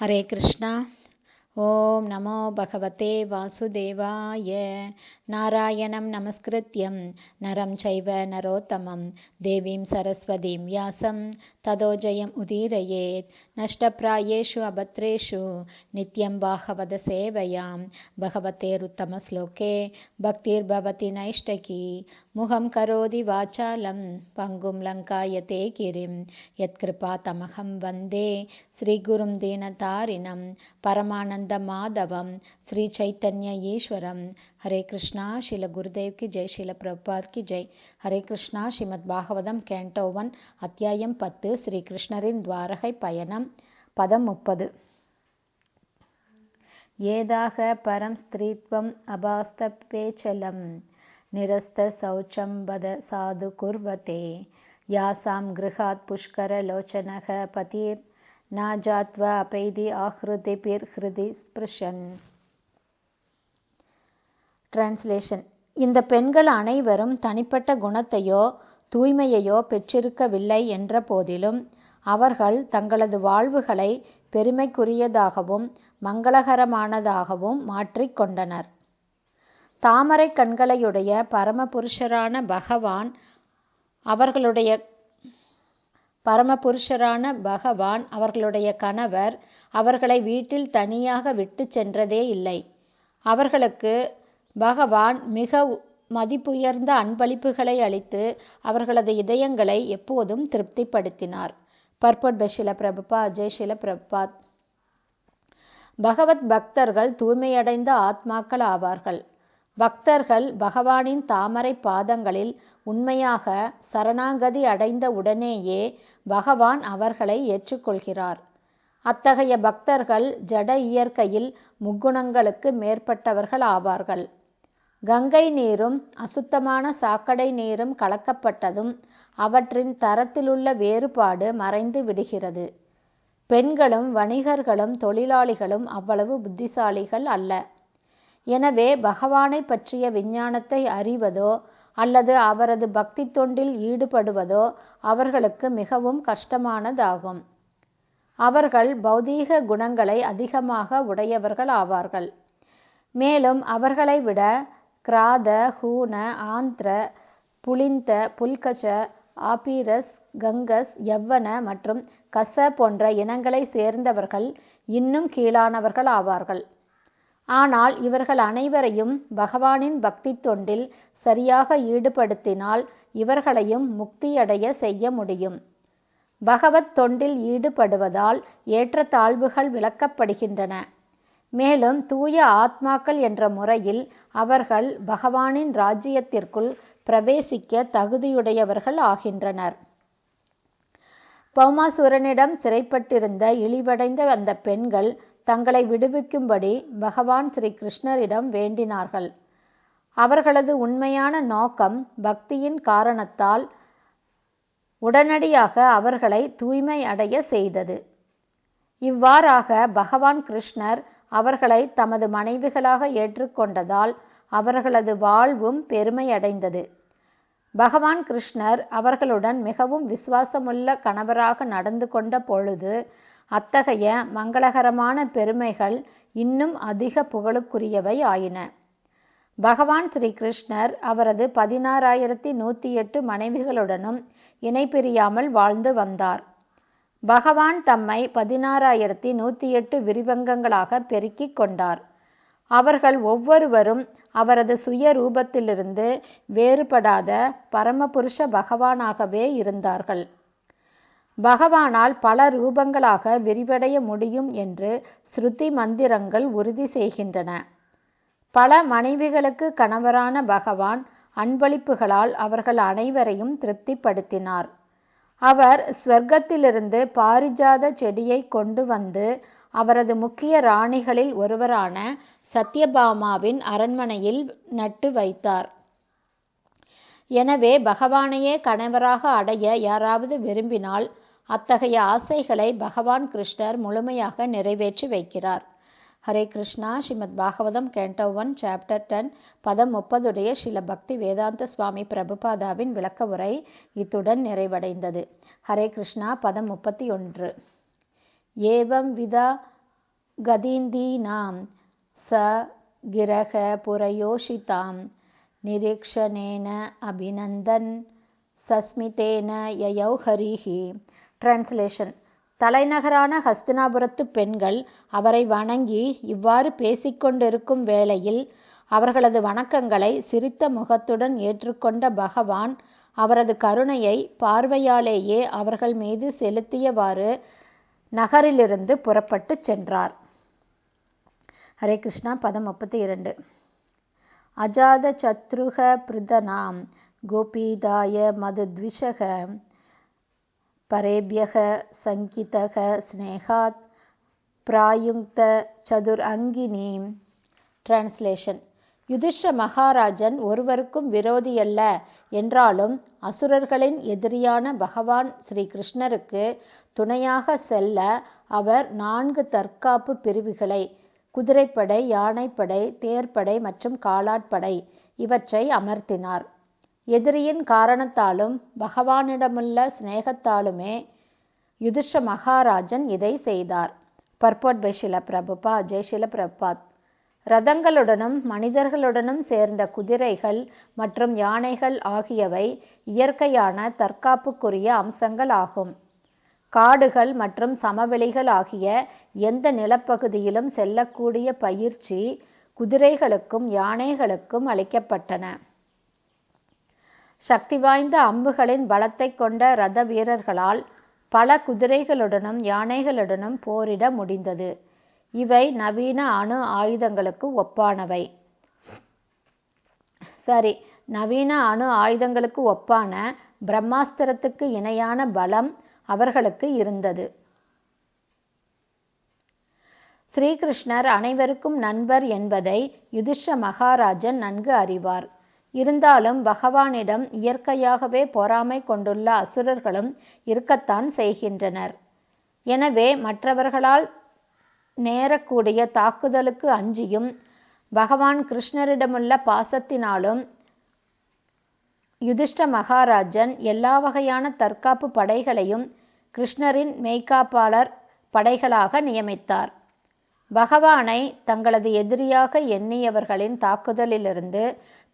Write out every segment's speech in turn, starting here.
हरे कृष्णा। ॐ नमो भगवते वासुदेवाय। नारायणं नमस्कृत्यं नरं चैव नरोत्तमं। देवीं सरस्वतीं व्यासं ततो जयम् उदीरयेत्। नष्टप्रायेषु अभद्रेषु नित्यं बाहवदसेवयां भगवतेरुत्तमश्लोके भक्तिर्भवति नैष्टकी। मुखं करोति वाचालं पङ्गुं लङ्कायते गिरिं। यत्कृपातमहं वन्दे श्रीगुरुं दीनतारिणं परमानन्दमाधवं श्रीचैतन्य ईश्वरं हरे कृष्णा शिल गुरुदेव की जय शिल பிரபாத் கி ஜெய் ஹரே கிருஷ்ணா ஸ்ரீமத் பாகவதம் கேண்டோ ஒன் அத்தியாயம் பத்து ஸ்ரீ கிருஷ்ணரின் துவாரகை பயணம் பதம் முப்பது ஏதாக பரம் ஸ்திரீத்வம் அபாஸ்தபேச்சலம் நிரஸ்த சௌச்சம் வத சாது குர்வதே யாசாம் கிருஹாத் புஷ்கர நாஜாத்வ அபைதி ஆஹ்ருதி பிர் ஹிருதி ஸ்பிருஷன் டிரான்ஸ்லேஷன் இந்த பெண்கள் அனைவரும் தனிப்பட்ட குணத்தையோ தூய்மையையோ பெற்றிருக்கவில்லை என்ற போதிலும் அவர்கள் தங்களது வாழ்வுகளை பெருமைக்குரியதாகவும் மங்களகரமானதாகவும் மாற்றிக்கொண்டனர் தாமரை கண்களையுடைய பரமபுருஷரான பகவான் அவர்களுடைய பரமபுருஷரான பகவான் அவர்களுடைய கணவர் அவர்களை வீட்டில் தனியாக விட்டு சென்றதே இல்லை. அவர்களுக்கு பகவான் மிக மதிப்புயர்ந்த அன்பளிப்புகளை அளித்து அவர்களது இதயங்களை எப்போதும் திருப்திப்படுத்தினார். பர்பட் பெஷில பிரபுபா ஜெய்ஷில பிரபாத் பகவத் பக்தர்கள் தூய்மையடைந்த ஆத்மாக்கள் ஆவார்கள். பக்தர்கள் பகவானின் தாமரை பாதங்களில் உண்மையாக சரணாகதி அடைந்த உடனேயே பகவான் அவர்களை ஏற்றுக்கொள்கிறார். அத்தகைய பக்தர்கள் ஜட இயற்கையில் முக்குணங்களுக்கு மேற்பட்டவர்கள் ஆவார்கள். கங்கை நீரும் அசுத்தமான சாக்கடை நீரும் கலக்கப்பட்டதும் அவற்றின் தரத்திலுள்ள வேறுபாடு மறைந்து விடுகிறது. பெண்களும் வணிகர்களும் தொழிலாளிகளும் அவ்வளவு புத்திசாலிகள் அல்ல. எனவே பகவானை பற்றிய விஞ்ஞானத்தை அறிவதோ அல்லது அவரது பக்தி தொண்டில் ஈடுபடுவதோ அவர்களுக்கு மிகவும் கஷ்டமானதாகும். அவர்கள் பௌதீக குணங்களை அதிகமாக உடையவர்கள் ஆவார்கள். மேலும் அவர்களை விட கிராத ஹூன ஆந்திர புலிந்த புல்கச ஆபீரஸ் கங்கஸ் யவ்வன மற்றும் கச போன்ற இனங்களை சேர்ந்தவர்கள் இன்னும் கீழானவர்கள் ஆவார்கள். ஆனால் இவர்கள் அனைவரையும் பகவானின் பக்தி தொண்டில் சரியாக ஈடுபடுத்தினால் இவர்களையும் முக்தியடைய செய்ய முடியும். பகவத் தொண்டில் ஈடுபடுவதால் ஏற்றத்தாழ்வுகள் விளக்கப்படுகின்றன. மேலும் தூய ஆத்மாக்கள் என்ற முறையில் அவர்கள் பகவானின் ராஜ்யத்திற்குள் பிரவேசிக்க தகுதியுடையவர்கள் ஆகின்றனர். பௌமாசுரனிடம் சிறைப்பட்டிருந்த இழிவடைந்த அந்த பெண்கள் தங்களை விடுவிக்கும்படி பகவான் ஸ்ரீ கிருஷ்ணரிடம் வேண்டினார்கள். அவர்களது உண்மையான நோக்கம் பக்தியின் காரணத்தால் உடனடியாக அவர்களை தூய்மை அடைய செய்தது. இவ்வாறாக பகவான் கிருஷ்ணர் அவர்களை தமது மனைவிகளாக ஏற்றுக்கொண்டதால் அவர்களது வாழ்வும் பெருமையடைந்தது. பகவான் கிருஷ்ணர் அவர்களுடன் மிகவும் விசுவாசமுள்ள கணவராக நடந்து கொண்ட பொழுது அத்தகைய மங்களகரமான பெருமைகள் இன்னும் அதிக புகழுக்குரியவை ஆயின. பகவான் ஸ்ரீ கிருஷ்ணர் அவரது பதினாறாயிரத்தி நூற்றி எட்டு மனைவிகளுடனும் இணைப்பிரியாமல் வாழ்ந்து வந்தார். பகவான் தம்மை பதினாறாயிரத்தி நூற்றி எட்டு விரிவங்கங்களாக பெருக்கிக் கொண்டார். அவர்கள் ஒவ்வொருவரும் அவரது சுய ரூபத்திலிருந்து வேறுபடாத பரமபுருஷ பகவானாகவே இருந்தார்கள். பகவானால் பல ரூபங்களாக விரிவடைய முடியும் என்று ஸ்ருதி மந்திரங்கள் உறுதி செய்கின்றன. பல மனைவிகளுக்கு கணவரான பகவான் அன்பளிப்புகளால் அவர்கள் அனைவரையும் திருப்திப்படுத்தினார். அவர் ஸ்வர்க்கத்திலிருந்து பாரிஜாத செடியை கொண்டு வந்து அவரது முக்கிய ராணிகளில் ஒருவரான சத்யபாமாவின் அரண்மனையில் நட்டு வைத்தார். எனவே பகவானையே கணவராக அடைய யாராவது விரும்பினால் அத்தகைய ஆசைகளை பகவான் கிருஷ்ணர் முழுமையாக நிறைவேற்றி வைக்கிறார். Hare Krishna Srimad Bhagavatam canto one chapter ten பதம் முப்பதுடைய ஸ்ரீல பக்தி வேதாந்த சுவாமி பிரபுபாதாவின் விளக்க உரை இத்துடன் நிறைவடைந்தது. ஹரே கிருஷ்ணா பதம் முப்பத்தி ஒன்று ஏவம் விதா கதீந்தீனாம் ச கிரக புரயோஷிதாம் நிரீக்ஷணேன அபிநந்தன் சஸ்மிதேன யயௌ ஹரிஹி. டிரான்ஸ்லேஷன் தலைநகரான ஹஸ்தினாபுரத்து பெண்கள் அவரை வணங்கி இவ்வாறு பேசிக்கொண்டிருக்கும் வேளையில் அவர்களது வணக்கங்களை சிரித்த முகத்துடன் ஏற்றுக்கொண்ட பகவான் அவரது கருணையை பார்வையாலேயே அவர்கள் மீது செலுத்தியவாறு நகரிலிருந்து புறப்பட்டு சென்றார். ஹரே கிருஷ்ணா பதம் முப்பத்தி இரண்டு. அஜாத சத்ருக பிருதனாம் கோபீதாய மதுத்விஷக परेभ्यः सङ्कितः स्नेहात् பிராயுக்த சதுர் அங்கினீம் டிரான்ஸ்லேஷன் யுதிஷ்ட மகாராஜன் ஒருவருக்கும் விரோதியல்ல என்றாலும் அசுரர்களின் எதிரியான பகவான் ஸ்ரீ கிருஷ்ணருக்கு துணையாக செல்ல அவர் நான்கு தற்காப்பு பிரிவுகளை குதிரைப்படை யானைப்படை தேர்ப்படை மற்றும் காலாட்படை இவற்றை அமர்த்தினார் எதிரியின் காரணத்தாலும் பகவானிடமுள்ள சிநேகத்தாலுமே யுதிஷ மகாராஜன் இதை செய்தார். பர்போட் பை ஷில பிரபுபா ஜெய்ஷில பிரபாத். ரதங்களுடனும் மனிதர்களுடனும் சேர்ந்த குதிரைகள் மற்றும் யானைகள் ஆகியவை இயற்கையான தற்காப்புக்குரிய அம்சங்கள் ஆகும். காடுகள் மற்றும் சமவெளிகள் ஆகிய எந்த நிலப்பகுதியிலும் செல்லக்கூடிய பயிற்சி குதிரைகளுக்கும் யானைகளுக்கும் அளிக்கப்பட்டன. சக்தி வாய்ந்த அம்புகளின் பலத்தை கொண்ட ரத வீரர்களால் பல குதிரைகளுடனும் யானைகளுடனும் போரிட முடிந்தது. இவை நவீன அணு ஆயுதங்களுக்கு ஒப்பானவை. சரி நவீன அணு ஆயுதங்களுக்கு ஒப்பான பிரம்மாஸ்திரத்துக்கு இணையான பலம் அவர்களுக்கு இருந்தது. ஸ்ரீகிருஷ்ணர் அனைவருக்கும் நண்பர் என்பதை யுதிஷ்ட மகாராஜன் நன்கு அறிவார். இருந்தாலும் பகவானிடம் இயற்கையாகவே பொறாமை கொண்டுள்ள அசுரர்களும் இருக்கத்தான் செய்கின்றனர். எனவே மற்றவர்களால் நேரக்கூடிய தாக்குதலுக்கு அஞ்சியும் பகவான் கிருஷ்ணரிடமுள்ள பாசத்தினாலும் யுதிஷ்ட மகாராஜன் எல்லா வகையான தற்காப்பு படைகளையும் கிருஷ்ணரின் மெய்காப்பாளர் படைகளாக நியமித்தார். பகவானை தங்களது எதிரியாக எண்ணியவர்களின் தாக்குதலிலிருந்து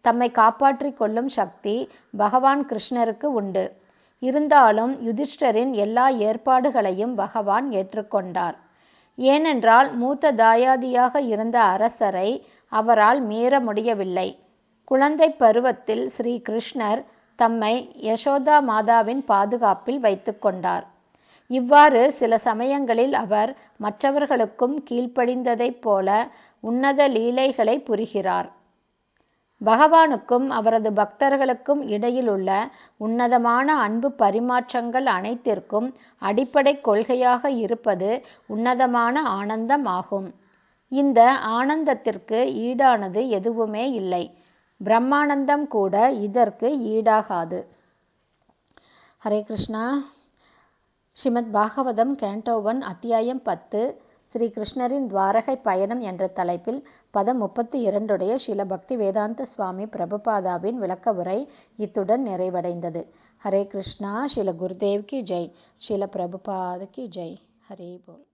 தம்மை காப்பாற்றிக் கொள்ளும் சக்தி பகவான் கிருஷ்ணருக்கு உண்டு. இருந்தாலும் யுதிஷ்டரின் எல்லா ஏற்பாடுகளையும் பகவான் ஏற்றுக்கொண்டார். ஏனென்றால் மூத்த தாயாதியாக இருந்த அரசரை அவரால் மீற முடியவில்லை. குழந்தை பருவத்தில் ஸ்ரீ கிருஷ்ணர் தம்மை யசோதா மாதாவின் பாதுகாப்பில் வைத்துக்கொண்டார் இவ்வாறு சில சமயங்களில் அவர் மற்றவர்களுக்கும் கீழ்ப்படிந்ததைப் போல உன்னத லீலைகளை புரிகிறார். பகவானுக்கும் அவரது பக்தர்களுக்கும் இடையில் உள்ள உன்னதமான அன்பு பரிமாற்றங்கள் அனைத்திற்கும் அடிப்படை கொள்கையாக இருப்பது உன்னதமான ஆனந்தம் ஆகும். இந்த ஆனந்தத்திற்கு ஈடானது எதுவுமே இல்லை. பிரம்மானந்தம் கூட இதற்கு ஈடாகாது. ஹரே கிருஷ்ணா. ஸ்ரீமத் பாகவதம் கேண்டோவன் அத்தியாயம் பத்து. ஸ்ரீ கிருஷ்ணரின் துவாரகை பயணம் என்ற தலைப்பில் பதம் முப்பத்தி இரண்டுடைய ஸ்ரீல பக்தி வேதாந்த சுவாமி பிரபுபாதாவின் விளக்க உரை இத்துடன் நிறைவடைந்தது. ஹரே கிருஷ்ணா ஸ்ரீல குருதேவ் கி ஜெய். ஸ்ரீல பிரபுபாத கி ஜெய். ஹரே போல்.